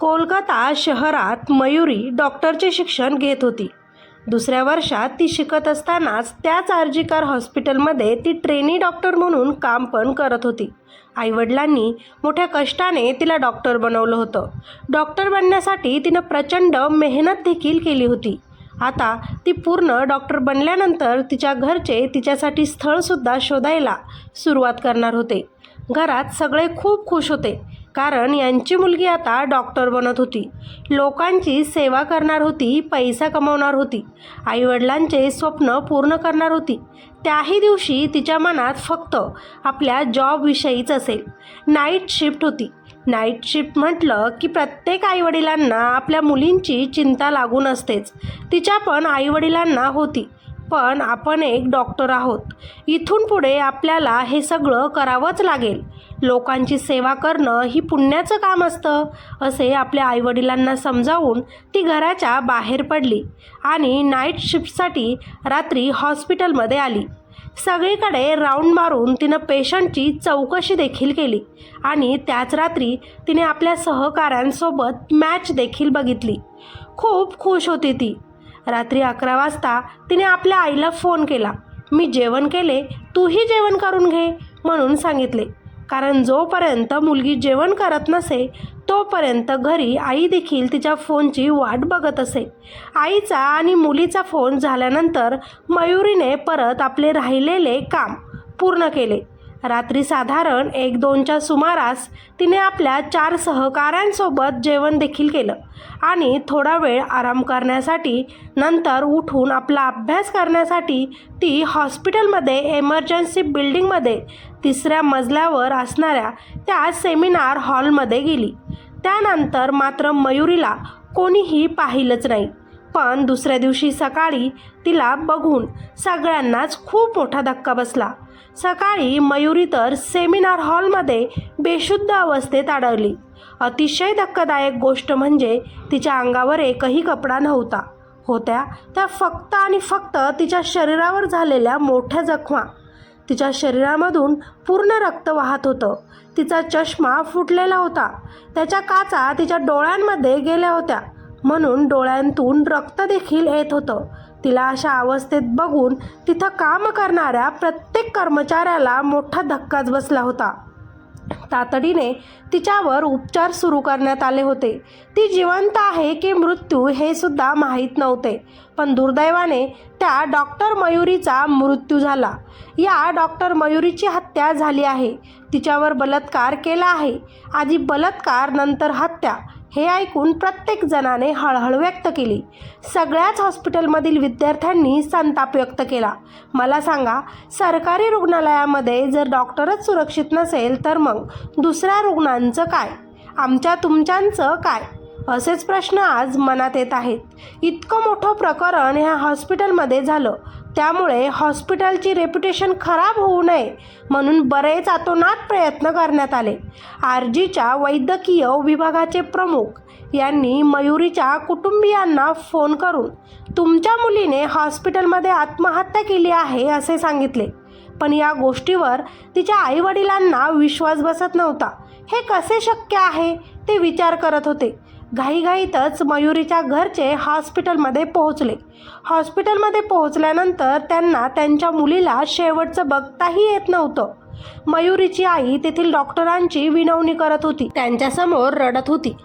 कोलकाता शहरात मयुरी डॉक्टरचे शिक्षण घेत होती. दुसऱ्या वर्षात ती शिकत असतानाच त्याच आर्जिकार हॉस्पिटलमध्ये ती ट्रेनी डॉक्टर म्हणून काम पण करत होती. आईवडिलांनी मोठ्या कष्टाने तिला डॉक्टर बनवलं होतं. डॉक्टर बनण्यासाठी तिनं प्रचंड मेहनत देखील केली होती. आता ती पूर्ण डॉक्टर बनल्यानंतर तिच्या घरचे तिच्यासाठी स्थळसुद्धा शोधायला सुरुवात करणार होते. घरात सगळे खूप खुश होते. कारण यांची मुलगी आता डॉक्टर बनत होती. लोकांची सेवा करणार होती पैसा कमवणार होती. आईवडिलांचे स्वप्न पूर्ण करणार होती. त्याही दिवशी तिच्या मनात फक्त आपल्या जॉबविषयीच असेल. नाईट शिफ्ट होती. नाईट शिफ्ट म्हटलं की प्रत्येक आईवडिलांना आपल्या मुलींची चिंता लागून असतेच. तिच्या पण आईवडिलांना होती. पण आपण एक डॉक्टर आहोत. इथून पुढे आपल्याला हे सगळं करावंच लागेल. लोकांची सेवा करणं ही पुण्याचं काम असतं असे आपल्या आईवडिलांना समजावून ती घराच्या बाहेर पडली आणि नाईट शिफ्टसाठी रात्री हॉस्पिटलमध्ये आली. सगळीकडे राऊंड मारून तिनं पेशंटची चौकशी देखील केली आणि त्याच रात्री तिने आपल्या सहकाऱ्यांसोबत मॅच देखील बघितली. खूप खुश होती ती. रात्री अकरा वाजता तिने आपल्या आईला फोन केला. मी जेवण केले तूही जेवण करून घे म्हणून सांगितले. कारण जोपर्यंत मुलगी जेवण करत नसे तोपर्यंत घरी आई देखील तिच्या फोनची वाट बघत असे. आईचा आणि मुलीचा फोन झाल्यानंतर मयुरीने परत आपले राहिलेले काम पूर्ण केले. रात्री साधारण एक दोनच्या सुमारास तिने आपल्या चार सहकाऱ्यांसोबत जेवण देखील केलं आणि थोडा वेळ आराम करण्यासाठी नंतर उठून आपला अभ्यास करण्यासाठी ती हॉस्पिटलमध्ये एमर्जन्सी बिल्डिंगमध्ये तिसऱ्या मजल्यावर असणाऱ्या त्या सेमिनार हॉलमध्ये गेली. त्यानंतर मात्र मयुरीला कोणीही पाहिलंच नाही. पण दुसऱ्या दिवशी सकाळी तिला बघून सगळ्यांनाच खूप मोठा धक्का बसला. सकाळी मयुरी तर सेमिनार हॉलमध्ये बेशुद्ध अवस्थेत आढळली. अतिशय धक्कादायक गोष्ट म्हणजे तिच्या अंगावर एकही कपडा नव्हता. होत्या त्या फक्त आणि फक्त तिच्या शरीरावर झालेल्या मोठ्या जखमा. तिच्या शरीरामधून पूर्ण रक्त वाहत होतं. तिचा चष्मा फुटलेला होता. त्याच्या काचा तिच्या डोळ्यांमध्ये गेल्या होत्या. म्हणून डोळ्यांतून रक्त देखील येत होतं. तिला अशा अवस्थेत बघून तिथं काम करणाऱ्या प्रत्येक कर्मचाऱ्याला मोठा धक्काच बसला होता. तातडीने तिच्यावर उपचार सुरू करण्यात आले होते. ती जिवंत आहे की मृत्यू हे सुद्धा माहीत नव्हते पण दुर्दैवाने त्या डॉक्टर मयुरीचा मृत्यू झाला. या डॉक्टर मयुरीची हत्या झाली आहे. तिच्यावर बलात्कार केला आहे. आधी बलात्कार नंतर हत्या. हे ऐकून प्रत्येक जणाने हळहळ व्यक्त केली. सगळ्याच हॉस्पिटलमधील विद्यार्थ्यांनी संताप व्यक्त केला. मला सांगा सरकारी रुग्णालयामध्ये जर डॉक्टरच सुरक्षित नसेल तर मग दुसऱ्या रुग्णांचं काय? आमच्या तुमच्यांचं काय? असेच प्रश्न आज मनात येत आहेत. इतकं मोठं प्रकरण ह्या हॉस्पिटलमध्ये झालं. त्यामुळे हॉस्पिटलची रेप्युटेशन खराब होऊ नये म्हणून बरेच आतोनात प्रयत्न करण्यात आले. आर जीच्या वैद्यकीय विभागाचे प्रमुख यांनी मयुरीच्या कुटुंबियांना फोन करून तुमच्या मुलीने हॉस्पिटलमध्ये आत्महत्या केली आहे असे सांगितले. पण या गोष्टीवर तिच्या आईवडिलांना विश्वास बसत नव्हता. हे कसे शक्य आहे? ते विचार करत होते. घाईघाईतच मयुरीच्या घरचे हॉस्पिटलमध्ये पोहोचले. हॉस्पिटलमध्ये पोहोचल्यानंतर त्यांना त्यांच्या मुलीला शेवटचं बघताही येत नव्हतं. मयुरीची आई तेथील डॉक्टरांची विनवणी करत होती. त्यांच्यासमोर रडत होती.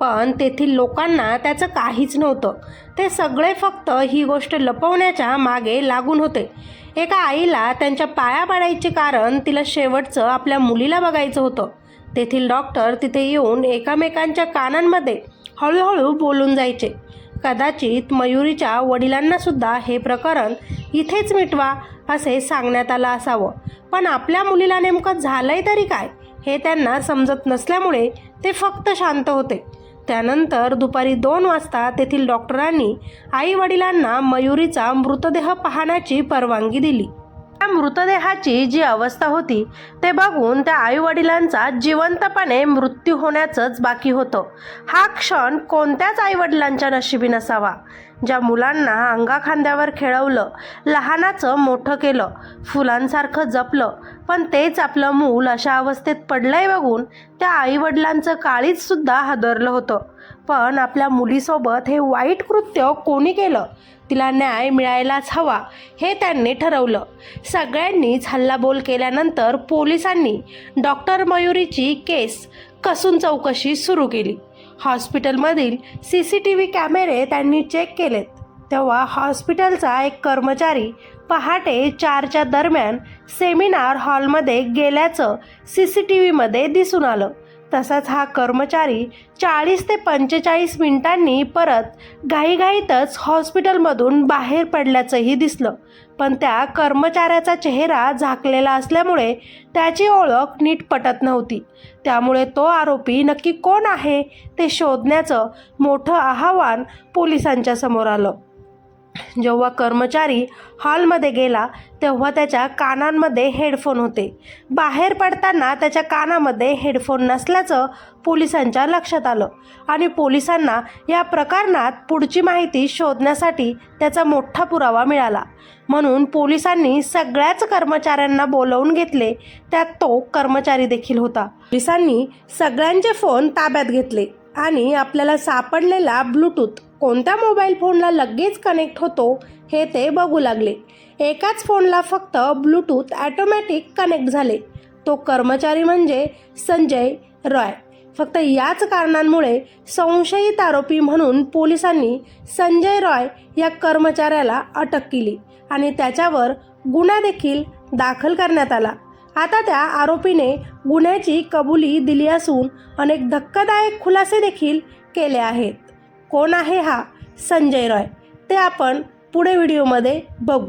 पण तेथील लोकांना त्याचं काहीच नव्हतं. ते सगळे फक्त ही गोष्ट लपवण्याच्या मागे लागून होते. एका आईला त्यांच्या पाया पाडायचे कारण तिला शेवटचं आपल्या मुलीला बघायचं होतं. तेथील डॉक्टर तिथे येऊन एकामेकांच्या कानांमध्ये हळूहळू बोलून जायचे. कदाचित मयुरीच्या वडिलांनासुद्धा हे प्रकरण इथेच मिटवा असे सांगण्यात आलं असावं. पण आपल्या मुलीला नेमकं झालंय तरी काय? हे त्यांना समजत नसल्यामुळे ते फक्त शांत होते. त्यानंतर दुपारी दोन वाजता तेथील डॉक्टरांनी आई वडिलांना मयुरीचा मृतदेह पाहण्याची परवानगी दिली. त्या मृतदेहाची जी अवस्था होती ते बघून त्या आईवडिलांचा जिवंतपणे मृत्यू होण्याचंच बाकी होतं. हा क्षण कोणत्याच आईवडिलांच्या नशिबी नसावा. ज्या मुलांना अंगाखांद्यावर खेळवलं लहानाचं मोठं केलं फुलांसारखं जपलं पण तेच आपलं मूल अशा अवस्थेत पडलंय बघून त्या आईवडिलांचं काळीच सुद्धा हादरलं होतं. पण आपल्या मुलीसोबत हे वाईट कृत्य कोणी केलं? तिला न्याय मिळायलाच हवा हे त्यांनी ठरवलं. सगळ्यांनीच हल्लाबोल केल्यानंतर पोलिसांनी डॉक्टर मयुरीची केस कसून चौकशी सुरू केली. हॉस्पिटलमधील सी सी टी व्ही कॅमेरे त्यांनी चेक केलेत. तेव्हा हॉस्पिटलचा एक कर्मचारी पहाटे चारच्या दरम्यान सेमिनार हॉलमध्ये गेल्याचं सी सी टी व्हीमध्ये दिसून आलं. तसाच हा कर्मचारी चाळीस ते पंचेचाळीस मिनिटांनी परत घाईघाईतच हॉस्पिटलमधून बाहेर पडल्याचंही दिसलं. पण त्या कर्मचाऱ्याचा चेहरा झाकलेला असल्यामुळे त्याची ओळख नीट पटत नव्हती. त्यामुळे तो आरोपी नक्की कोण आहे ते शोधण्याचं मोठं आव्हान पोलिसांच्या समोर आलं. जेव्हा कर्मचारी हॉलमध्ये गेला तेव्हा त्याच्या कानांमध्ये हेडफोन होते. बाहेर पडताना त्याच्या कानामध्ये हेडफोन नसल्याचं पोलिसांच्या लक्षात आलं आणि पोलिसांना या प्रकरणात पुढची माहिती शोधण्यासाठी त्याचा मोठा पुरावा मिळाला. म्हणून पोलिसांनी सगळ्याच कर्मचाऱ्यांना बोलवून घेतले त्यात तो कर्मचारी देखील होता. पोलिसांनी सगळ्यांचे फोन ताब्यात घेतले आणि आपल्याला सापडलेला ब्लूटूथ कोणत्या मोबाईल फोनला लगेच कनेक्ट होतो हे ते बघू लागले. एकाच फोनला फक्त ब्लूटूथ ॲटोमॅटिक कनेक्ट झाले. तो कर्मचारी म्हणजे संजय रॉय. फक्त याच कारणांमुळे संशयित आरोपी म्हणून पोलिसांनी संजय रॉय या कर्मचाऱ्याला अटक केली आणि त्याच्यावर गुन्हा देखील दाखल करण्यात आला. आता त्या आरोपीने गुन्ह्याची कबुली दिली असून अनेक धक्कादायक खुलासे देखील केले आहेत. कोण आहे हा? संजय रॉय. ते आपण पुढे व्हिडिओमध्ये बघू.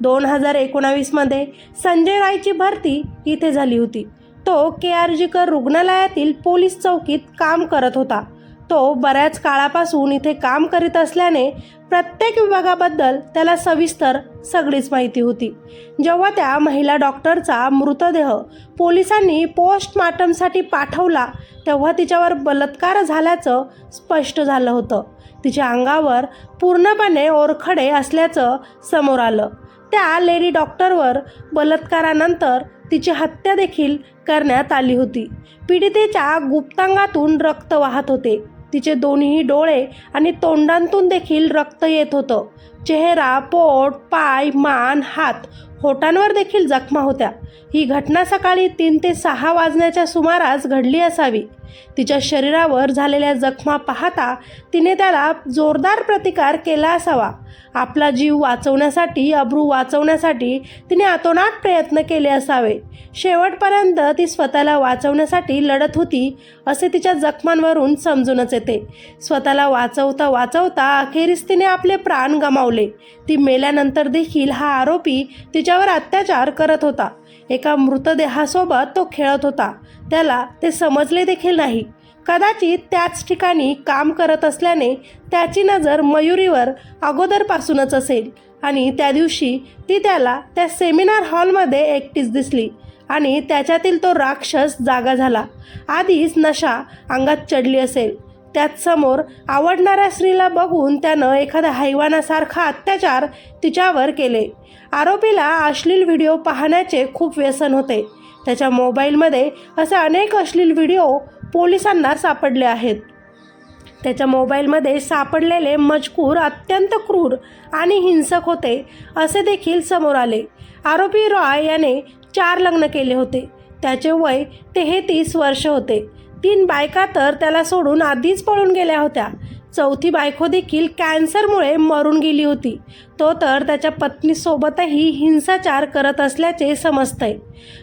दोन हजार एकोणावीसमध्ये संजय रॉयची भरती इथे झाली होती. तो के आर जीकर रुग्णालयातील पोलीस चौकीत काम करत होता. तो बऱ्याच काळापासून इथे काम करीत असल्याने प्रत्येक विभागाबद्दल त्याला सविस्तर सगळीच माहिती होती. जेव्हा त्या महिला डॉक्टरचा मृतदेह पोलिसांनी पोस्टमार्टमसाठी पाठवला तेव्हा तिच्यावर बलात्कार झाल्याचं स्पष्ट झालं होतं. तिच्या अंगावर पूर्णपणे ओरखडे असल्याचं समोर आलं. त्या लेडी डॉक्टरवर बलात्कारानंतर तिची हत्या देखील करण्यात आली होती. पीडितेच्या गुप्तांगातून रक्त वाहत होते. तिचे दोन्ही डोळे आणि तोंडांतून देखील रक्त येत होतं. चेहरा पोट पाय मान हात होटांवर देखील जखमा होत्या. ही घटना सकाळी तीन ते सहा वाजण्याच्या सुमारास घडली असावी. तिच्या शरीरावर झालेल्या जखमा पाहता तिने त्याला जोरदार प्रतिकार केला असावा. आपला जीव वाचवण्यासाठी अब्रू वाचवण्यासाठी तिने आतोनात प्रयत्न केले असावे. शेवटपर्यंत ती स्वतःला वाचवण्यासाठी लढत होती असे तिच्या जखमांवरून समजूनच येते. स्वतःला वाचवता वाचवता अखेरीस तिने आपले प्राण गमावले. ती मेल्यानंतर देखील हा आरोपी तिच्यावर अत्याचार करत होता. एका मृतदेहासोबत तो खेळत होता. त्याला ते समजले देखील नाही. कदाचित त्याच ठिकाणी काम करत असल्याने त्याची नजर मयुरीवर अगोदरपासूनच असेल. आणि त्या दिवशी ती त्याला त्या सेमिनार हॉलमध्ये एकटीच दिसली आणि त्याच्यातील तो राक्षस जागा झाला. आधीच नशा अंगात चढली असेल. त्याच समोर आवडणाऱ्या स्त्रीला बघून त्यानं एखाद्या हैवानासारखा अत्याचार तिच्यावर केले. आरोपीला अश्लील व्हिडिओ पाहण्याचे खूप व्यसन होते. त्याच्या मोबाईलमध्ये असे अनेक अश्लील व्हिडिओ पोलिसांना सापडले आहेत. त्याच्या मोबाईलमध्ये सापडलेले मजकूर अत्यंत क्रूर आणि हिंसक होते असे देखील समोर आले. आरोपी रॉय याने चार लग्न केले होते. त्याचे वय तेहतीस वर्ष होते. तीन बायका तर त्याला सोडून आधीच पळून गेल्या होत्या. चौथी बायको देखील कॅन्सरमुळे मरून गेली होती. तो तर त्याच्या पत्नीसोबतही हिंसाचार करत असल्याचे समजतंय.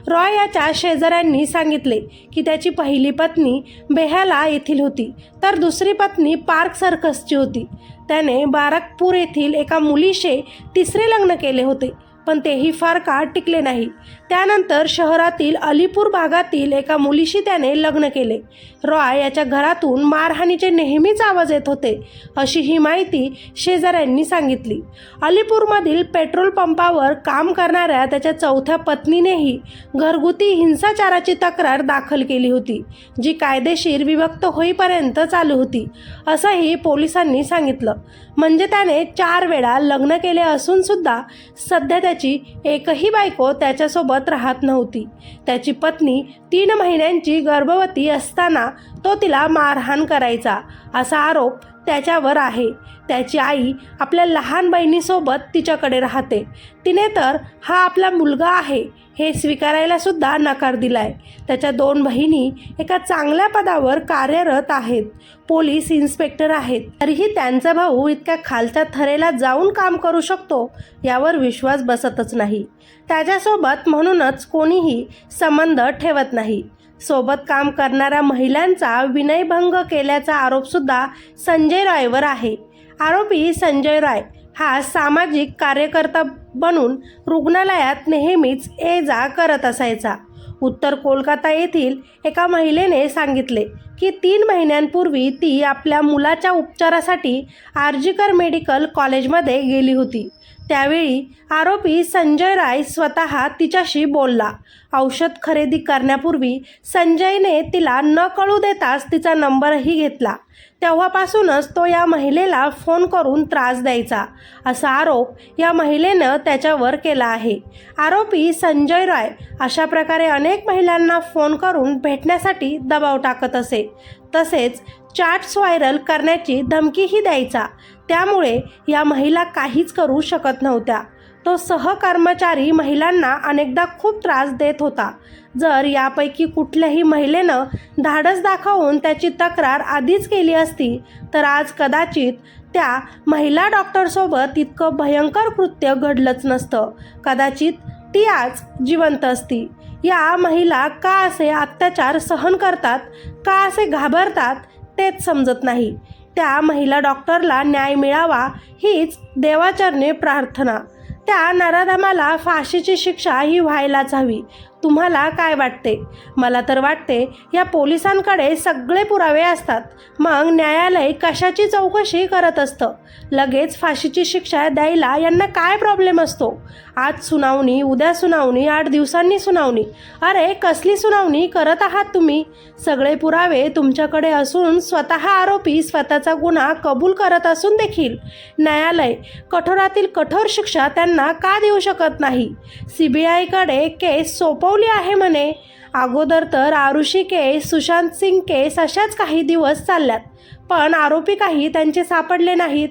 रॉय याच्या शेजाऱ्यांनी सांगितले की त्याची पहिली पत्नी बेहाला येथील होती तर दुसरी पत्नी पार्क सर्कसची होती. त्याने बारकपूर येथील एका मुलीशी तिसरे लग्न केले होते. पण तेही फार काळ टिकले नाही. त्यानंतर शहरातील अलीपूर भागातील एका मुलीशी त्याने लग्न केले. रॉय याच्या घरातून मारहाणीचे नेहमीच आवाज येत होते अशी ही माहिती शेजाऱ्यांनी सांगितली. अलीपूरमधील पेट्रोल पंपावर काम करणाऱ्या त्याच्या चौथ्या पत्नीनेही घरगुती हिंसाचाराची तक्रार दाखल केली होती जी कायदेशीर विभक्त होईपर्यंत चालू होती असंही पोलिसांनी सांगितलं. म्हणजे त्याने चार वेळा लग्न केले असून सुद्धा सध्या त्याची एकही बायको त्याच्यासोबत राहत नव्हती. त्याची पत्नी तीन महिन्यांची गर्भवती असताना तो तिला मारहाण करायचा असा आरोप त्याच्यावर आहे. त्याची आई आपल्या लहान बहिणीसोबत तिच्याकडे राहते. तिने तर हा आपला मुलगा आहे. हे स्वीकारायला सुद्धा नकार दिलाय. त्याच्या दोन बहिणी एका चांगल्या पदावर कार्यरत आहेत. पोलीस इन्स्पेक्टर आहेत. तरीही त्यांचा भाऊ इतक्या खालच्या थरेला जाऊन काम करू शकतो यावर विश्वास बसतच नाही. त्याच्यासोबत म्हणूनच कोणीही संबंध ठेवत नाही. सोबत काम करणाऱ्या महिलांचा विनयभंग केल्याचा आरोपसुद्धा संजय रायवर आहे. आरोपी संजय राय हा सामाजिक कार्यकर्ता बनून रुग्णालयात नेहमीच ये जा करत असायचा. उत्तर कोलकाता येथील एका महिलेने सांगितले की तीन महिन्यांपूर्वी ती आपल्या मुलाच्या उपचारासाठी आर्जिकर मेडिकल कॉलेजमध्ये गेली होती. त्यावेळी आरोपी संजय राय स्वतः तिच्याशी बोलला. औषध खरेदी करण्यापूर्वी संजयने तिला न कळू देताच तिचा नंबरही घेतला. तेव्हापासूनच तो या महिलेला फोन करून त्रास द्यायचा. असा आरोप या महिलेनं त्याच्यावर केला आहे. आरोपी संजय राय अशा प्रकारे अनेक महिलांना फोन करून भेटण्यासाठी दबाव टाकत असे. तसेच चॅट्स व्हायरल करण्याची धमकीही द्यायचा. त्यामुळे या महिला काहीच करू शकत नव्हत्या. तो सहकर्मचारी महिलांना अनेकदा खूप त्रास देत होता. जर यापैकी कुठल्याही महिलेनं धाडस दाखवून त्याची तक्रार आधीच केली असती तर आज कदाचित त्या महिला डॉक्टरसोबत इतकं भयंकर कृत्य घडलंच नसतं. कदाचित ती आज जिवंत असती. या महिला का असे अत्याचार सहन करतात का असे घाबरतात तेच समजत नाही. त्या महिला डॉक्टरला न्याय मिळावा हीच देवाचरणे प्रार्थना. त्या नराधमाला फाशीची शिक्षा ही व्हायलाच हवी. तुम्हाला काय वाटते? मला तर वाटते या पोलिसांकडे सगळे पुरावे असतात. मग न्यायालय कशाची चौकशी करत असतं? लगेच फाशीची शिक्षा द्यायला यांना काय प्रॉब्लेम असतो? आज सुनावणी उद्या सुनावणी आठ दिवसांनी सुनावणी. अरे कसली सुनावणी करत आहात तुम्ही? सगळे पुरावे तुमच्याकडे असून स्वतः आरोपी स्वतःचा गुन्हा कबूल करत असून देखील. न्यायालय कठोरातील कठोर शिक्षा त्यांना का देऊ शकत नाही? सी बी आयकडे केस संपवली आहे म्हणे. अगोदर तर आरुषी केस सुशांत सिंग केस अशाच काही दिवस चालल्यात. पण आरोपी काही त्यांचे सापडले नाहीत.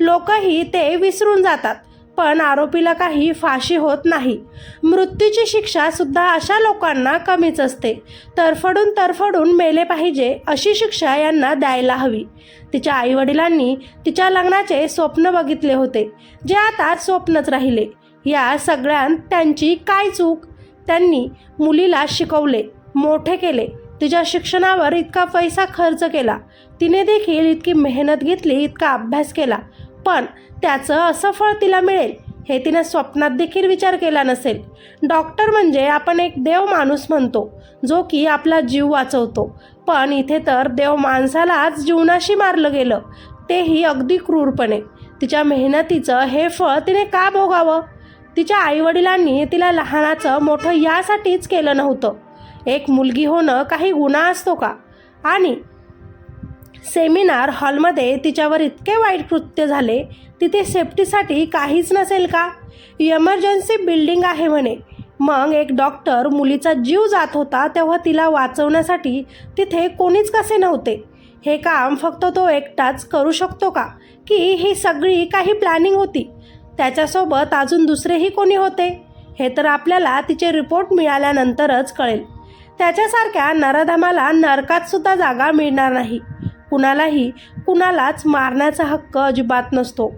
लोकही ते विसरून जातात. पण आरोपीला काही फाशी होत नाही. मृत्यूची शिक्षा सुद्धा अशा लोकांना कमीच असते. तरफडून तरफडून मेले पाहिजे अशी शिक्षा यांना द्यायला हवी. तिच्या आईवडिलांनी तिच्या लग्नाचे स्वप्न बघितले होते. जे आता स्वप्नच राहिले. या सगळ्यांत त्यांची काय चूक? त्यांनी मुलीला शिकवले मोठे केले. तिच्या शिक्षणावर इतका पैसा खर्च केला. तिने देखील इतकी मेहनत घेतली इतका अभ्यास केला. पण त्याचं असं फळ तिला मिळेल हे तिने स्वप्नात देखील विचार केला नसेल. डॉक्टर म्हणजे आपण एक देव माणूस म्हणतो जो की आपला जीव वाचवतो. पण इथे तर देव माणसालाच जीवनाशी मारलं गेलं. तेही अगदी क्रूरपणे. तिच्या मेहनतीचं हे फळ तिने का भोगावं? तिच्या आईवडिलांनी तिला लहानाचं मोठं यासाठीच केलं नव्हतं. एक मुलगी होणं काही गुन्हा असतो का? आणि सेमिनार हॉलमध्ये तिच्यावर इतके वाईट कृत्य झाले तिथे सेफ्टीसाठी काहीच नसेल का? इमर्जन्सी बिल्डिंग आहे म्हणे. मग एक डॉक्टर मुलीचा जीव जात होता तेव्हा तिला वाचवण्यासाठी तिथे कोणीच कसे नव्हते? हे काम फक्त तो एकटाच करू शकतो का? की ही सगळी काही प्लॅनिंग होती? त्याच्यासोबत अजून दुसरेही कोणी होते? हे तर आपल्याला तिचे रिपोर्ट मिळाल्यानंतरच कळेल. त्याच्यासारख्या नरधमाला नरकात सुद्धा जागा मिळणार नाही. कुणालाही कुणालाच मारण्याचा हक्क अजिबात नसतो.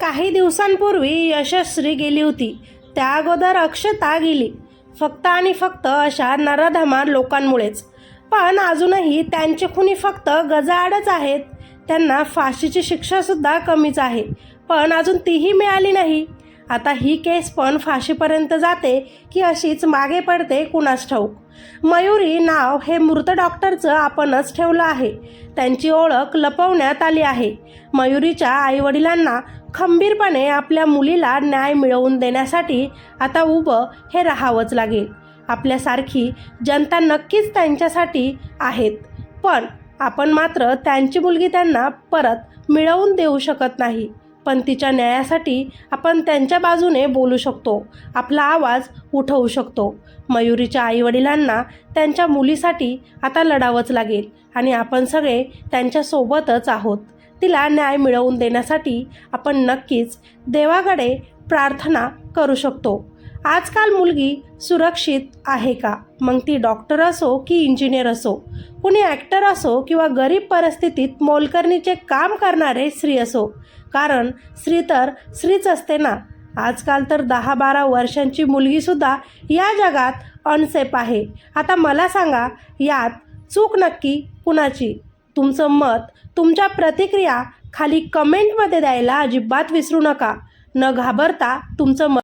काही दिवसांपूर्वी यशस्वी गेली होती. त्या अगोदर अक्षता गेली. फक्त आणि फक्त अशा नरधमार लोकांमुळेच. पण अजूनही त्यांचे खुनी फक्त गजाआडच आहेत. त्यांना फाशीची शिक्षासुद्धा कमीच आहे. पण अजून तीही मिळाली नाही. आता ही केस पण फाशीपर्यंत जाते की अशीच मागे पडते कुणास ठाऊक. मयुरी नाव हे मृत डॉक्टरचं आपणच ठेवलं आहे. त्यांची ओळख लपवण्यात आली आहे. मयुरीच्या आईवडिलांना खंबीरपणे आपल्या मुलीला न्याय मिळवून देण्यासाठी आता उभं हे राहावंच लागेल. आपल्यासारखी जनता नक्कीच त्यांच्यासाठी आहेत. पण आपण मात्र त्यांची मुलगी त्यांना परत मिळवून देऊ शकत नाही. पण तिच्या न्यायासाठी आपण त्यांच्या बाजूने बोलू शकतो आपला आवाज उठवू शकतो. मयुरीच्या आईवडिलांना त्यांच्या मुलीसाठी आता लढावंच लागेल आणि आपण सगळे त्यांच्यासोबतच आहोत. तिला न्याय मिळवून देण्यासाठी आपण नक्कीच देवाकडे प्रार्थना करू शकतो. आजकाल मुलगी सुरक्षित आहे का? मग ती डॉक्टर असो की इंजिनियर असो? कुणी ॲक्टर असो किंवा गरीब परिस्थितीत मोलकरणीचे काम करणारे स्त्री असो? कारण स्त्री तर स्त्रीच असते ना. आजकाल तर दहा बारा वर्षांची मुलगीसुद्धा या जगात अनसेफ आहे. आता मला सांगा यात चूक नक्की कुणाची? तुमचं मत तुमच्या प्रतिक्रिया खाली कमेंटमध्ये द्यायला अजिबात विसरू नका. न घाबरता तुमचं मत